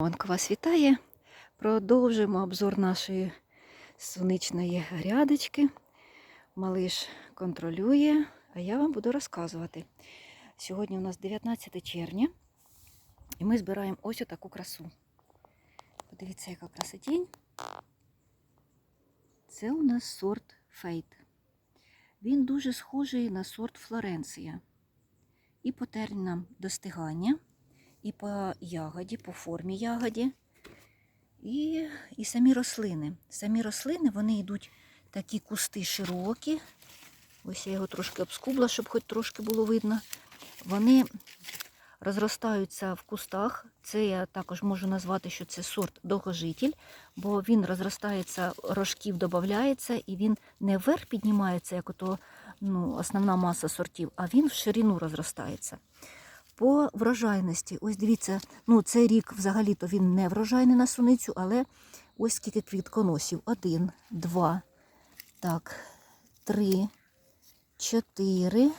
Онко вас вітає. Продовжуємо обзор нашої сонячної грядочки. Малиш контролює, а я вам буду розказувати. Сьогодні у нас 19 червня, і ми збираємо ось таку красу. Подивіться, яка красотінь. Це у нас сорт фейт. Він дуже схожий на сорт Флоренція. І по термінам достигання, і по ягоді, по формі ягоді, і, і самі рослини. Самі рослини вони йдуть такі кусти широкі. Ось я його трошки обскубла, щоб хоч трошки було видно. Вони розростаються в кустах. Це я також можу назвати, що це сорт довгожитель, бо він розростається, рожків додається, і він не вверх піднімається, як ото ну, основна маса сортів, а він в ширину розростається. По врожайності, ось дивіться, ну цей рік взагалі-то він не врожайний на суницю, але ось скільки квітконосів. Один, два, так, три, чотири,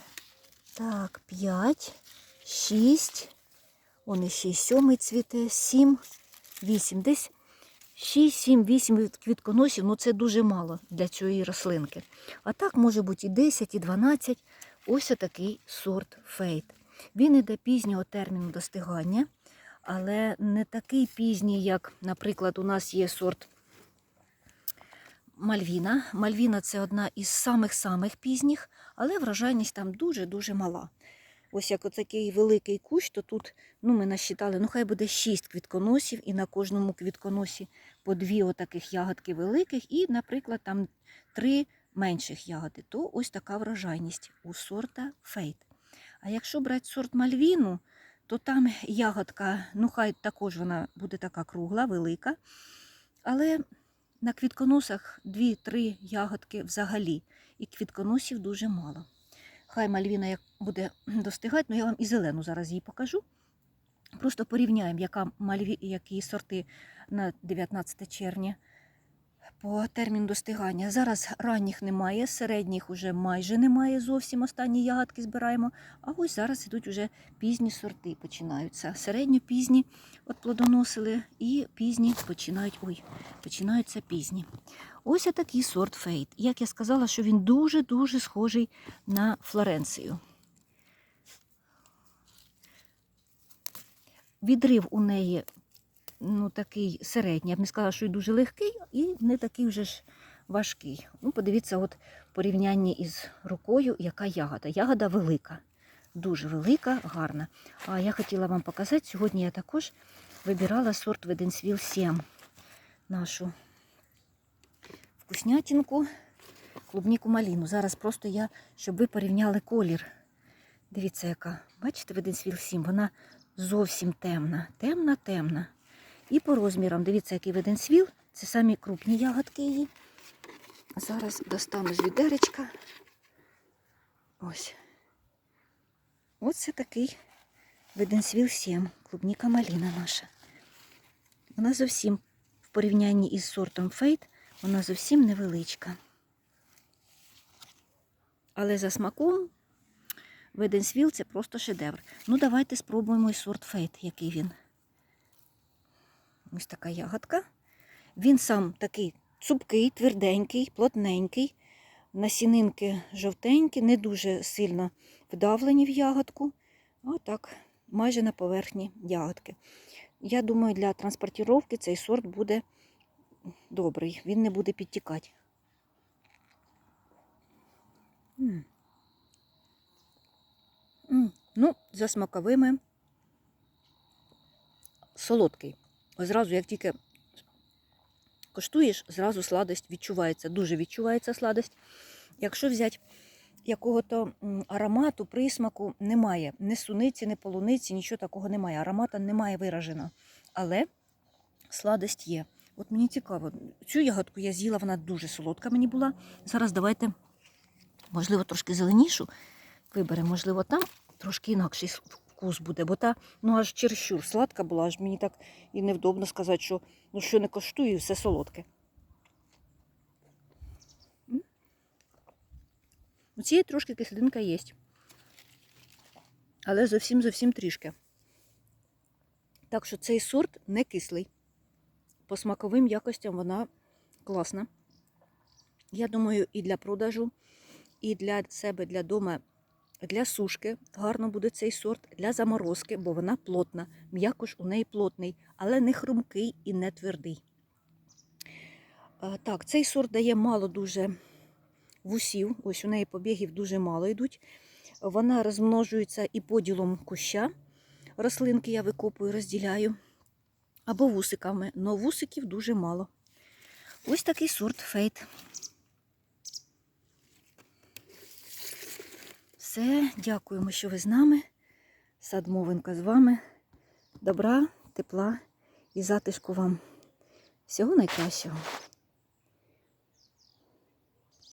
так, п'ять, шість. Он іще й сьомий цвіте, сім, вісім. Десь 6, 7, 8 квітконосів, ну це дуже мало для цієї рослинки. А так може бути і 10, і 12. Ось такий сорт фейт. Він іде пізнього терміну достигання, але не такий пізній, як, наприклад, у нас є сорт Мальвіна. Мальвіна це одна із самих-самих пізніх, але врожайність там дуже-дуже мала. Ось як отакий великий кущ, то тут ну, ми насчитали, ну хай буде 6 квітконосів, і на кожному квітконосі по дві отаких ягодки великих, і, наприклад, там три менших ягоди. То ось така врожайність у сорта фейт. А якщо брати сорт Мальвіну, то там ягодка, ну хай також вона буде така кругла, велика. Але на квітконосах 2-3 ягодки взагалі, і квітконосів дуже мало. Хай Мальвіна буде достигати, ну я вам і зелену зараз її покажу. Просто порівняємо, які сорти на 19 червня по терміну достигання. Зараз ранніх немає, середніх вже майже немає зовсім. Останні ягодки збираємо. А ось зараз ідуть вже пізні сорти починаються. Середньо-пізні от плодоносили і пізні починають. Ой, починаються пізні. Ось такий сорт фейт. Як я сказала, що він дуже-дуже схожий на Флоренцію. Відрив у неї ну, такий середній. Я б не сказала, що й дуже легкий, і не такий вже ж важкий. Ну, подивіться, от в порівнянні із рукою, яка ягода. Ягода велика, дуже велика, гарна. А я хотіла вам показати, сьогодні я також вибирала сорт Веденсвіл 7. Нашу вкуснятинку, клубніку маліну. Зараз просто я, щоб ви порівняли колір. Дивіться, яка. Бачите, Веденсвіл 7, вона зовсім темна. Темна, темна. І по розмірам, дивіться, який веденсвіл. Це самі крупні ягодки її. Зараз достану з відеречка. Ось. Ось такий веденсвіл 7, клубніка маліна наша. Вона зовсім в порівнянні із сортом фейт, вона зовсім невеличка. Але за смаком веденсвіл це просто шедевр. Ну, давайте спробуємо і сорт фейт, який він. Ось така ягодка. Він сам такий цупкий, тверденький, плотненький. Насінинки жовтенькі, не дуже сильно вдавлені в ягодку. Отак, майже на поверхні ягодки. Я думаю, для транспортировки цей сорт буде добрий, він не буде підтікати. Ну, за смаковими солодкий. Зразу, як тільки коштуєш, зразу сладость відчувається, дуже відчувається сладость. Якщо взяти якого-то аромату, присмаку, немає. Ні суниці, ні полуниці, нічого такого немає. Аромата немає виражено. Але сладость є. От мені цікаво, цю ягодку я з'їла, вона дуже солодка мені була. Зараз давайте, можливо, трошки зеленішу виберемо, можливо, там трошки інакший вкус буде, бо та ну аж чересчур сладка була, аж мені так і невдобно сказати, що ну що не коштує, все солодке. У цієї трошки кислинка є. Але зовсім зовсім трішки. Так що цей сорт не кислий. По смаковим якостям вона класна. Я думаю, і для продажу, і для себе, для дома, для сушки гарно буде цей сорт, для заморозки, бо вона плотна. М'якош у неї плотний, але не хрумкий і не твердий. Так, цей сорт дає мало дуже вусів. Ось у неї побігів дуже мало йдуть. Вона розмножується і поділом куща. Рослинки я викопую, розділяю. Або вусиками, але вусиків дуже мало. Ось такий сорт фейт. Все, дякуємо, що ви з нами. Садмовинка з вами. Добра, тепла і затишку вам. Всього найкращого.